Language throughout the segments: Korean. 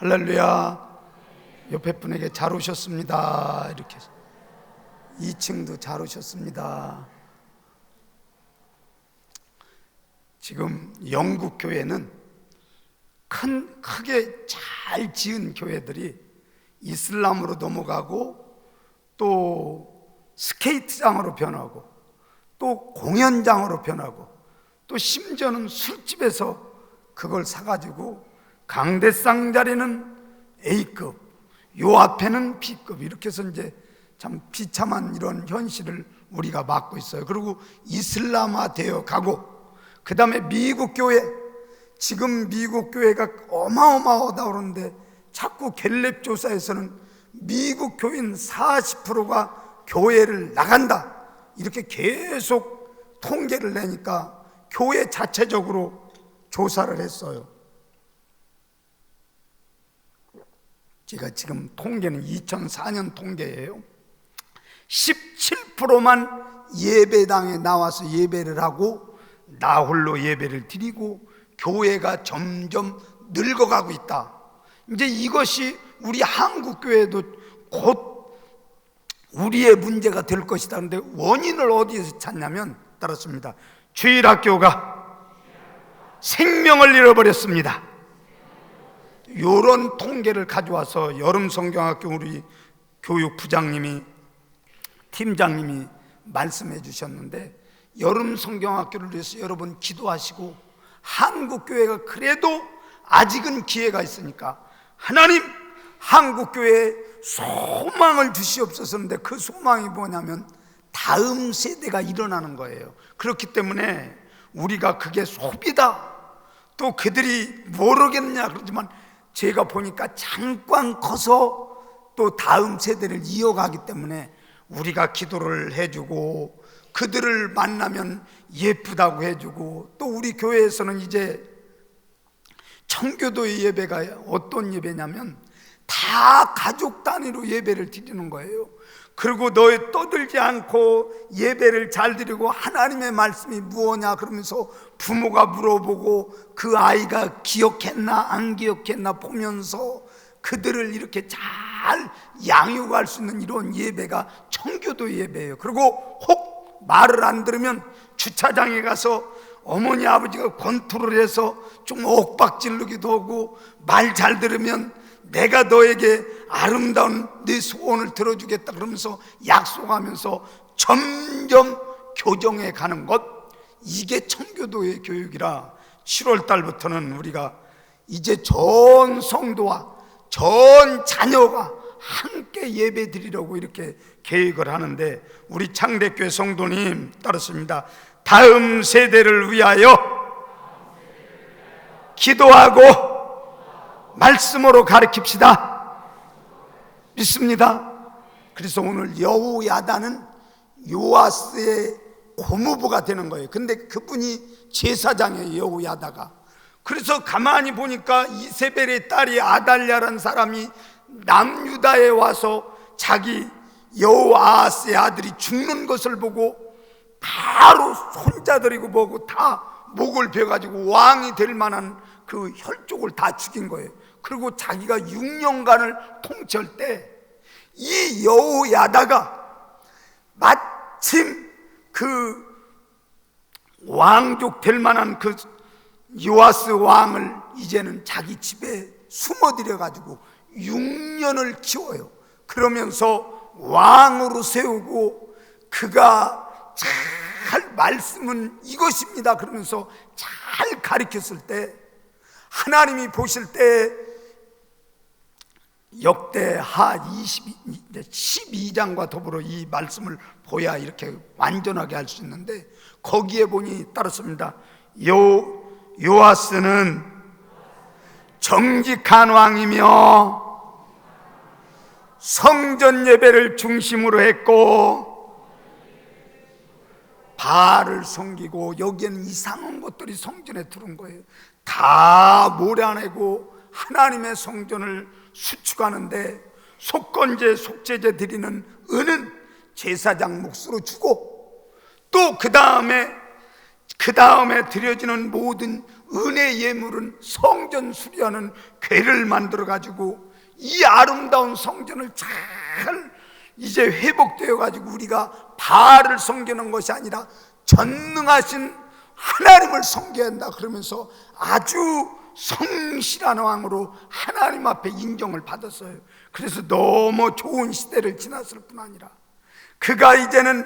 할렐루야. 옆에 분에게 잘 오셨습니다. 이렇게 2층도 잘 오셨습니다. 지금 영국 교회는 큰 크게 잘 지은 교회들이 이슬람으로 넘어가고 또 스케이트장으로 변하고 또 공연장으로 변하고 또 심지어는 술집에서 그걸 사가지고 강대상 자리는 A급, 요 앞에는 B급 이렇게 해서 이제 참 비참한 이런 현실을 우리가 맞고 있어요. 그리고 이슬람화 되어 가고 그 다음에 미국 교회 지금 미국 교회가 어마어마하다 그러는데 자꾸 갤랩 조사에서는 미국 교인 40%가 교회를 나간다 이렇게 계속 통계를 내니까 교회 자체적으로 조사를 했어요. 제가 지금 통계는 2004년 통계예요. 17%만 예배당에 나와서 예배를 하고 나 홀로 예배를 드리고 교회가 점점 늙어가고 있다. 이제 이것이 우리 한국 교회도 곧 우리의 문제가 될 것이다. 근데 원인을 어디에서 찾냐면 따랐습니다. 주일학교가 생명을 잃어버렸습니다. 이런 통계를 가져와서 여름 성경학교 우리 교육 부장님이 팀장님이 말씀해 주셨는데 여름 성경학교를 위해서 여러분 기도하시고 한국 교회가 그래도 아직은 기회가 있으니까 하나님 한국 교회에 소망을 주시옵소서인데 그 소망이 뭐냐면 다음 세대가 일어나는 거예요. 그렇기 때문에 우리가 그게 소비다. 또 그들이 모르겠냐 그러지만 제가 보니까 잠깐 커서 또 다음 세대를 이어가기 때문에 우리가 기도를 해주고 그들을 만나면 예쁘다고 해주고 또 우리 교회에서는 이제 청교도의 예배가 어떤 예배냐면 다 가족 단위로 예배를 드리는 거예요. 그리고 너희 떠들지 않고 예배를 잘 드리고 하나님의 말씀이 무엇냐 그러면서 부모가 물어보고 그 아이가 기억했나 안 기억했나 보면서 그들을 이렇게 잘 양육할 수 있는 이런 예배가 청교도 예배예요. 그리고 혹 말을 안 들으면 주차장에 가서 어머니 아버지가 권투를 해서 좀 옥박질르기도 하고 말 잘 들으면 내가 너에게 아름다운 네 소원을 들어주겠다 그러면서 약속하면서 점점 교정해 가는 것 이게 청교도의 교육이라 7월 달부터는 우리가 이제 전 성도와 전 자녀가 함께 예배 드리려고 이렇게 계획을 하는데 우리 창대교회 성도님 따르습니다. 다음 세대를 위하여 기도하고 말씀으로 가르칩시다. 믿습니다. 그래서 오늘 여우야다는 요아스의 고무부가 되는 거예요. 근데 그분이 제사장이에요, 여우야다가. 그래서 가만히 보니까 이세벨의 딸이 아달랴라는 사람이 남유다에 와서 자기 여호아스의 아들이 죽는 것을 보고 바로 손자들이고 보고 다 목을 베가지고 왕이 될 만한 그 혈족을 다 죽인 거예요. 그리고 자기가 6년간을 통치할 때 이 여호야다가 마침 그 왕족 될 만한 그 요아스 왕을 이제는 자기 집에 숨어들여 가지고 6년을 키워요. 그러면서 왕으로 세우고 그가 잘 말씀은 이것입니다. 그러면서 잘 가르쳤을 때 하나님이 보실 때 역대하 22, 12장과 더불어 이 말씀을 보야 이렇게 완전하게 할 수 있는데 거기에 보니 따르습니다. 요 요아스는 정직한 왕이며 성전 예배를 중심으로 했고 바알을 섬기고 여기에는 이상한 것들이 성전에 들어온 거예요. 다 몰아내고 하나님의 성전을 수축하는데 속건제 속죄제 드리는 은은 제사장 몫으로 주고 또 그 다음에 그 다음에 드려지는 모든 은혜 예물은 성전 수리하는 궤를 만들어 가지고 이 아름다운 성전을 잘 이제 회복되어 가지고 우리가 바알을 섬기는 것이 아니라 전능하신 하나님을 섬겨야 한다 그러면서 아주 성실한 왕으로 하나님 앞에 인정을 받았어요. 그래서 너무 좋은 시대를 지났을 뿐 아니라 그가 이제는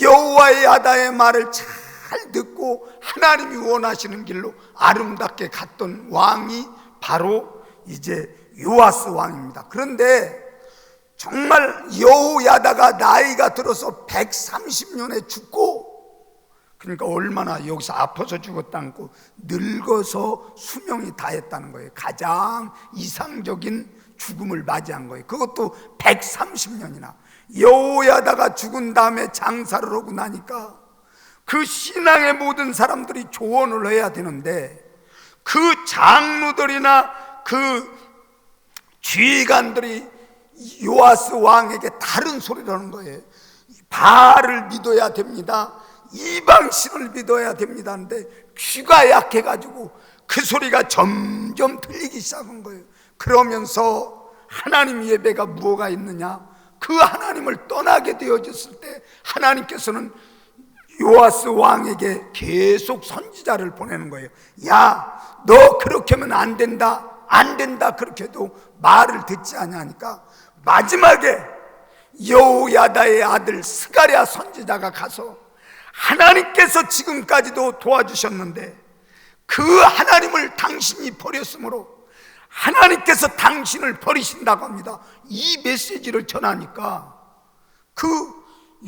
여호와의 야다의 말을 잘 듣고 하나님이 원하시는 길로 아름답게 갔던 왕이 바로 이제 요아스 왕입니다. 그런데 정말 여호야다가 나이가 들어서 130년에 죽고 그러니까 얼마나 여기서 아파서 죽었다 않고 늙어서 수명이 다했다는 거예요. 가장 이상적인 죽음을 맞이한 거예요. 그것도 130년이나 여호야다가 죽은 다음에 장사를 하고 나니까 그 신앙의 모든 사람들이 조언을 해야 되는데 그 장로들이나 그 지휘관들이 요아스 왕에게 다른 소리를 하는 거예요. 바알을 믿어야 됩니다. 이방신을 믿어야 됩니다. 하는데 귀가 약해가지고 그 소리가 점점 들리기 시작한 거예요. 그러면서 하나님 예배가 무엇가 있느냐? 그 하나님을 떠나게 되어졌을 때 하나님께서는 요아스 왕에게 계속 선지자를 보내는 거예요. 야, 너 그렇게 하면 안 된다. 안 된다. 그렇게 해도 말을 듣지 않냐니까 마지막에 여호야다의 아들 스가랴 선지자가 가서 하나님께서 지금까지도 도와주셨는데 그 하나님을 당신이 버렸으므로 하나님께서 당신을 버리신다고 합니다. 이 메시지를 전하니까 그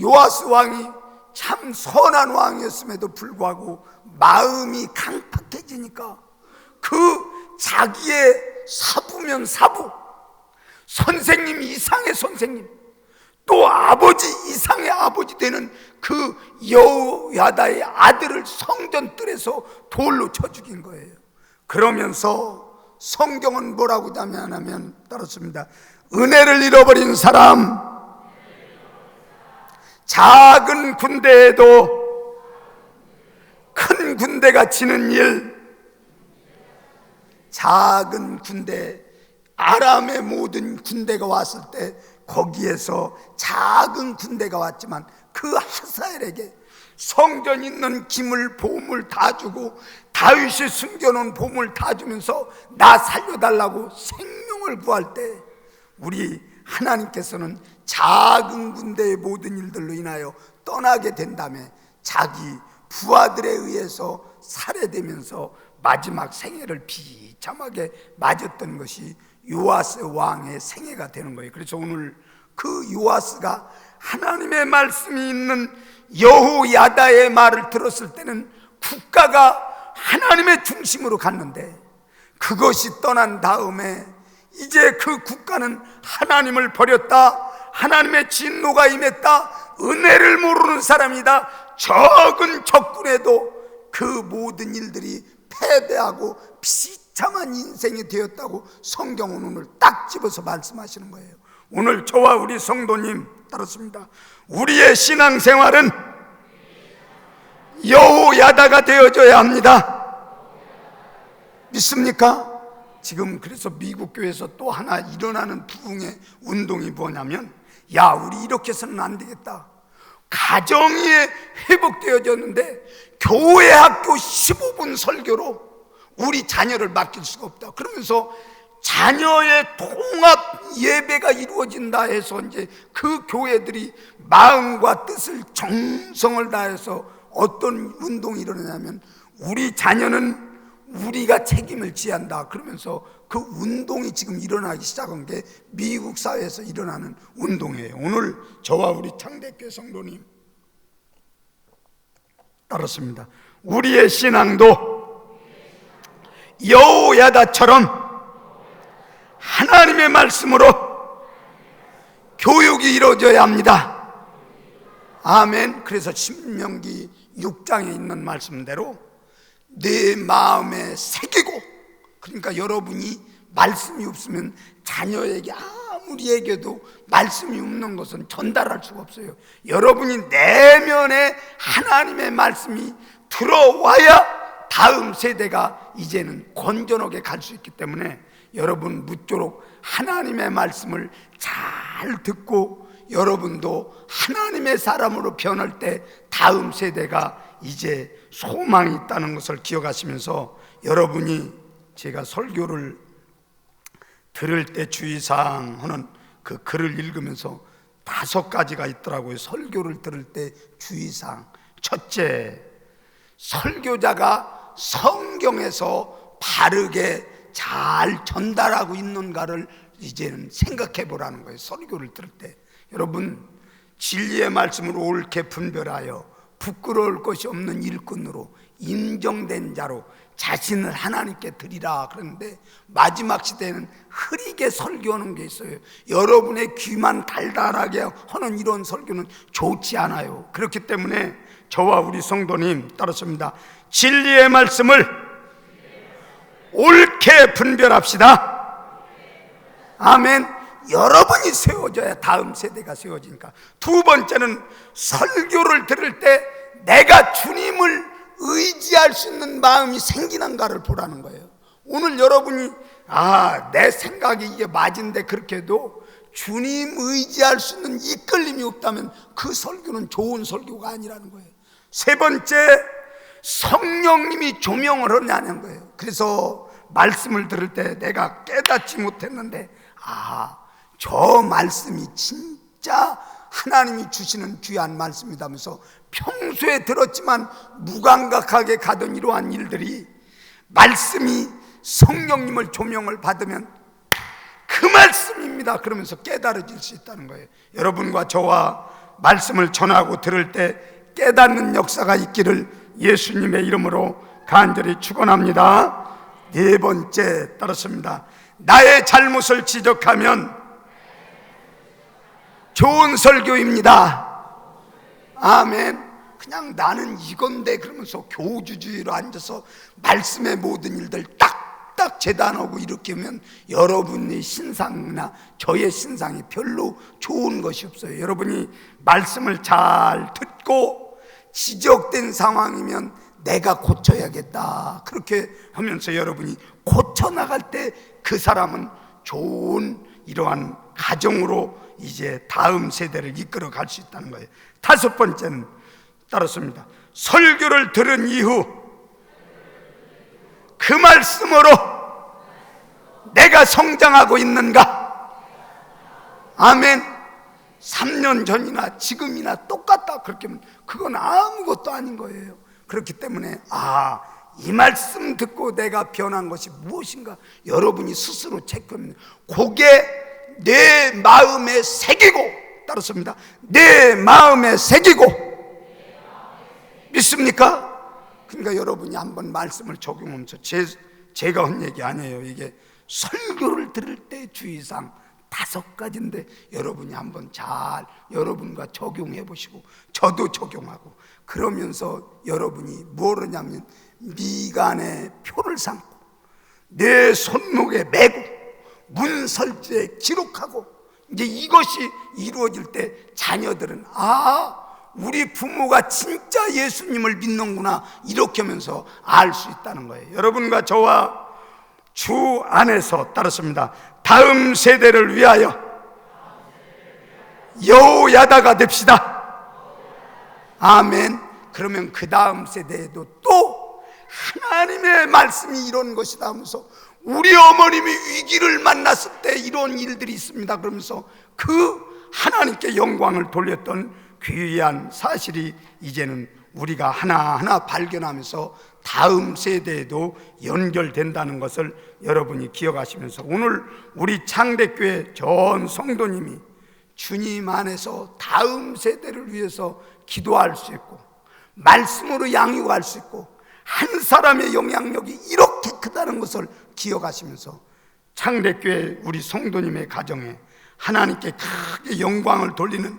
요아스 왕이 참 선한 왕이었음에도 불구하고 마음이 강팍해지니까 그 자기의 사부면 사부 선생님 이상의 선생님 또 아버지 이상의 아버지 되는 그 여호야다의 아들을 성전 뜰에서 돌로 쳐 죽인 거예요. 그러면서 성경은 뭐라고 하면 따랐습니다. 은혜를 잃어버린 사람, 작은 군대에도 큰 군대가 지는 일, 작은 군대, 아람의 모든 군대가 왔을 때 거기에서 작은 군대가 왔지만 그 하사엘에게 성전 있는 김을 보물 다 주고 다윗이 숨겨놓은 보물 다 주면서 나 살려달라고 생명을 구할 때 우리 하나님께서는 작은 군대의 모든 일들로 인하여 떠나게 된 다음에 자기 부하들에 의해서 살해되면서 마지막 생애를 비참하게 맞았던 것이 요아스 왕의 생애가 되는 거예요. 그래서 오늘 그 요아스가 하나님의 말씀이 있는 여호야다의 말을 들었을 때는 국가가 하나님의 중심으로 갔는데 그것이 떠난 다음에 이제 그 국가는 하나님을 버렸다. 하나님의 진노가 임했다. 은혜를 모르는 사람이다. 적은 적군에도 그 모든 일들이 패배하고 비참한 인생이 되었다고 성경은 오늘 딱 집어서 말씀하시는 거예요. 오늘 저와 우리 성도님 따랐습니다. 우리의 신앙생활은 여호야다가 되어져야 합니다. 믿습니까? 지금 그래서 미국 교회에서 또 하나 일어나는 부흥의 운동이 뭐냐면 야 우리 이렇게 해서는 안 되겠다. 가정이 회복되어졌는데 교회 학교 15분 설교로 우리 자녀를 맡길 수가 없다. 그러면서 자녀의 통합 예배가 이루어진다 해서 이제 그 교회들이 마음과 뜻을 정성을 다해서 어떤 운동이 일어나냐면 우리 자녀는 우리가 책임을 지한다 그러면서 그 운동이 지금 일어나기 시작한 게 미국 사회에서 일어나는 운동이에요. 오늘 저와 우리 창대교 성도님 따랐습니다. 우리의 신앙도 여호야다처럼 하나님의 말씀으로 교육이 이루어져야 합니다. 아멘. 그래서 신명기 6장에 있는 말씀대로 내 마음에 새기고 그러니까 여러분이 말씀이 없으면 자녀에게 아무리 얘기해도 말씀이 없는 것은 전달할 수가 없어요. 여러분이 내면에 하나님의 말씀이 들어와야 다음 세대가 이제는 건전하게 갈 수 있기 때문에 여러분 무쪼록 하나님의 말씀을 잘 듣고 여러분도 하나님의 사람으로 변할 때 다음 세대가 이제 소망이 있다는 것을 기억하시면서 여러분이 제가 설교를 들을 때 주의사항 하는 그 글을 읽으면서 다섯 가지가 있더라고요. 설교를 들을 때 주의사항. 첫째, 설교자가 성경에서 바르게 잘 전달하고 있는가를 이제는 생각해 보라는 거예요. 설교를 들을 때. 여러분, 진리의 말씀을 옳게 분별하여 부끄러울 것이 없는 일꾼으로 인정된 자로 자신을 하나님께 드리라 그러는데 마지막 시대에는 흐리게 설교하는 게 있어요. 여러분의 귀만 달달하게 하는 이런 설교는 좋지 않아요. 그렇기 때문에 저와 우리 성도님 따랐습니다. 진리의 말씀을 옳게 분별합시다. 아멘. 여러분이 세워져야 다음 세대가 세워지니까. 두 번째는 설교를 들을 때 내가 주님을 의지할 수 있는 마음이 생기는가를 보라는 거예요. 오늘 여러분이 아, 내 생각이 이게 맞은데 그렇게 해도 주님 의지할 수 있는 이끌림이 없다면 그 설교는 좋은 설교가 아니라는 거예요. 세 번째, 성령님이 조명을 하냐는 거예요. 그래서 말씀을 들을 때 내가 깨닫지 못했는데, 아, 저 말씀이 진짜 하나님이 주시는 귀한 말씀이다면서 평소에 들었지만 무감각하게 가던 이러한 일들이 말씀이 성령님을 조명을 받으면 그 말씀입니다. 그러면서 깨달아질 수 있다는 거예요. 여러분과 저와 말씀을 전하고 들을 때 깨닫는 역사가 있기를 예수님의 이름으로 간절히 축원합니다. 네 번째 따랐습니다. 나의 잘못을 지적하면 좋은 설교입니다. 아멘. 그냥 나는 이건데 그러면서 교주주의로 앉아서 말씀의 모든 일들 딱딱 재단하고 이렇게 하면 여러분의 신상이나 저의 신상이 별로 좋은 것이 없어요. 여러분이 말씀을 잘 듣고 지적된 상황이면 내가 고쳐야겠다. 그렇게 하면서 여러분이 고쳐나갈 때 그 사람은 좋은 이러한 가정으로 이제 다음 세대를 이끌어 갈 수 있다는 거예요. 다섯 번째는 따랐습니다. 설교를 들은 이후 그 말씀으로 내가 성장하고 있는가? 아멘. 3년 전이나 지금이나 똑같다. 그렇게 하면 그건 아무것도 아닌 거예요. 그렇기 때문에, 아, 이 말씀 듣고 내가 변한 것이 무엇인가? 여러분이 스스로 체크하면, 그게 내 마음에 새기고, 따랐습니다. 내 마음에 새기고, 믿습니까? 그러니까 여러분이 한번 말씀을 적용하면서 제, 제가 한 얘기 아니에요. 이게 설교를 들을 때 주의사항 다섯 가지인데 여러분이 한번 잘 여러분과 적용해 보시고 저도 적용하고 그러면서 여러분이 뭘 하냐면 미간에 표를 삼고 내 손목에 메고 문설주에 기록하고 이제 이것이 이루어질 때 자녀들은 아 우리 부모가 진짜 예수님을 믿는구나 이렇게 하면서 알 수 있다는 거예요. 여러분과 저와 주 안에서 따랐습니다. 다음 세대를 위하여 여호야다가 됩시다. 아멘. 그러면 그 다음 세대에도 또 하나님의 말씀이 이런 것이다 하면서 우리 어머님이 위기를 만났을 때 이런 일들이 있습니다. 그러면서 그 하나님께 영광을 돌렸던 귀한 사실이 이제는 우리가 하나하나 발견하면서 다음 세대에도 연결된다는 것을 여러분이 기억하시면서 오늘 우리 창대교회 전 성도님이 주님 안에서 다음 세대를 위해서 기도할 수 있고 말씀으로 양육할 수 있고 한 사람의 영향력이 이렇게 크다는 것을 기억하시면서 창대교회 우리 성도님의 가정에 하나님께 크게 영광을 돌리는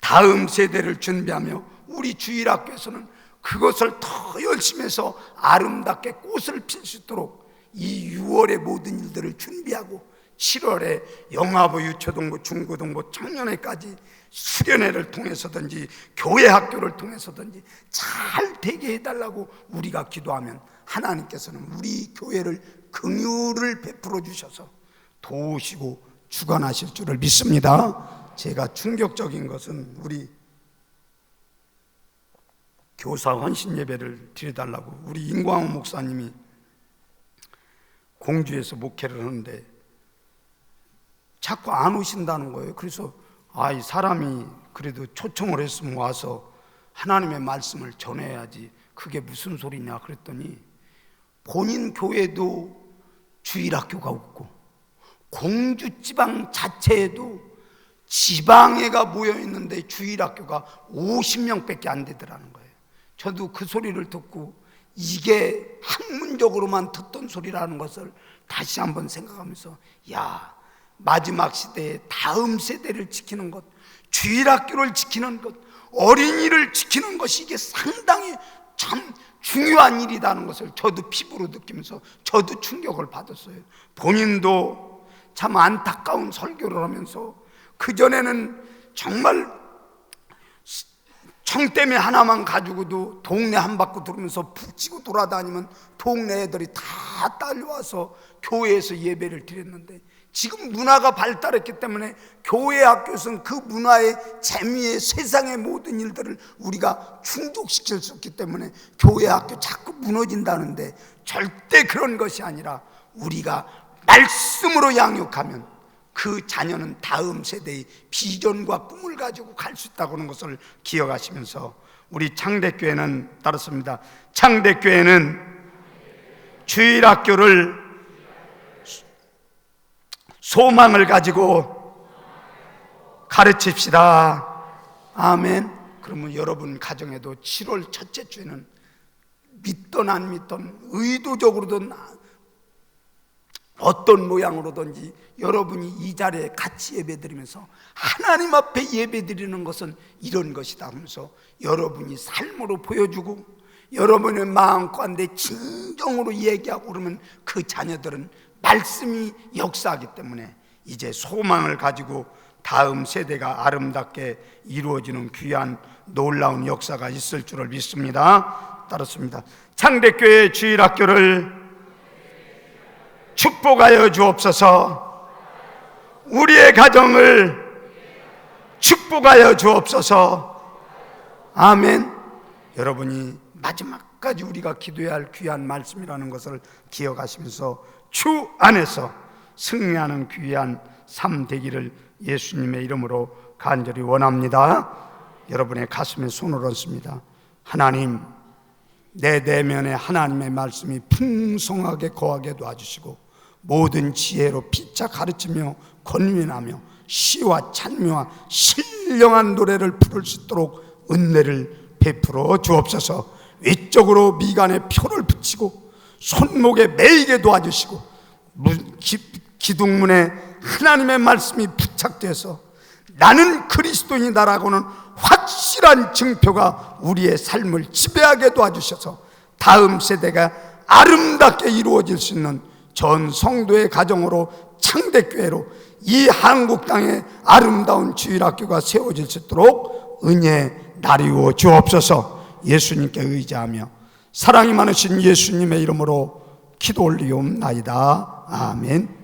다음 세대를 준비하며 우리 주일학교에서는 그것을 더 열심히 해서 아름답게 꽃을 필 수 있도록 이 6월의 모든 일들을 준비하고 7월에 영화부, 유초동부, 중고등부, 청년회까지 수련회를 통해서든지 교회 학교를 통해서든지 잘 되게 해달라고 우리가 기도하면 하나님께서는 우리 교회를 긍휼을 베풀어 주셔서 도우시고 주관하실 줄을 믿습니다. 제가 충격적인 것은 우리 교사 헌신 예배를 드려달라고 우리 임광호 목사님이 공주에서 목회를 하는데 자꾸 안 오신다는 거예요. 그래서 아, 이 사람이 그래도 초청을 했으면 와서 하나님의 말씀을 전해야지. 그게 무슨 소리냐 그랬더니 본인 교회도 주일학교가 없고 공주 지방 자체에도 지방에가 모여 있는데 주일학교가 50명밖에 안 되더라는 거예요. 저도 그 소리를 듣고 이게 학문적으로만 듣던 소리라는 것을 다시 한번 생각하면서 야 마지막 시대에 다음 세대를 지키는 것, 주일학교를 지키는 것, 어린이를 지키는 것이 이게 상당히 참 중요한 일이라는 것을 저도 피부로 느끼면서 저도 충격을 받았어요. 본인도 참 안타까운 설교를 하면서 그전에는 정말 청대매 하나만 가지고도 동네 한 바퀴 돌면서 북치고 돌아다니면 동네 애들이 다 딸려와서 교회에서 예배를 드렸는데 지금 문화가 발달했기 때문에 교회 학교에서는 그 문화의 재미의 세상의 모든 일들을 우리가 충족시킬 수 없기 때문에 교회 학교 자꾸 무너진다는데 절대 그런 것이 아니라 우리가 말씀으로 양육하면 그 자녀는 다음 세대의 비전과 꿈을 가지고 갈 수 있다고 하는 것을 기억하시면서 우리 창대교회는 따르습니다. 창대교회는 주일학교를 소망을 가지고 가르칩시다. 아멘. 그러면 여러분 가정에도 7월 첫째 주에는 믿던 안 믿던 의도적으로든 어떤 모양으로든지 여러분이 이 자리에 같이 예배드리면서 하나님 앞에 예배드리는 것은 이런 것이다 하면서 여러분이 삶으로 보여주고 여러분의 마음 가운데 진정으로 얘기하고 그러면 그 자녀들은 말씀이 역사하기 때문에 이제 소망을 가지고 다음 세대가 아름답게 이루어지는 귀한 놀라운 역사가 있을 줄을 믿습니다. 따랐습니다. 창대교회 주일학교를 축복하여 주옵소서. 우리의 가정을 축복하여 주옵소서. 아멘. 여러분이 마지막까지 우리가 기도해야 할 귀한 말씀이라는 것을 기억하시면서 주 안에서 승리하는 귀한 삶 되기를 예수님의 이름으로 간절히 원합니다. 여러분의 가슴에 손을 얹습니다. 하나님, 내 내면에 하나님의 말씀이 풍성하게 거하게 도와주시고 모든 지혜로 피차 가르치며 권면하며 시와 찬미와 신령한 노래를 부를 수 있도록 은혜를 베풀어 주옵소서. 외적으로 미간에 표를 붙이고 손목에 매이게 도와주시고 기둥문에 하나님의 말씀이 부착돼서 나는 그리스도인이다라고는 확실한 증표가 우리의 삶을 지배하게 도와주셔서 다음 세대가 아름답게 이루어질 수 있는 전 성도의 가정으로 창대교회로 이 한국 땅에 아름다운 주일학교가 세워질 수 있도록 은혜 나리워 주옵소서 예수님께 의지하며 사랑이 많으신 예수님의 이름으로 기도 올리옵나이다. 아멘.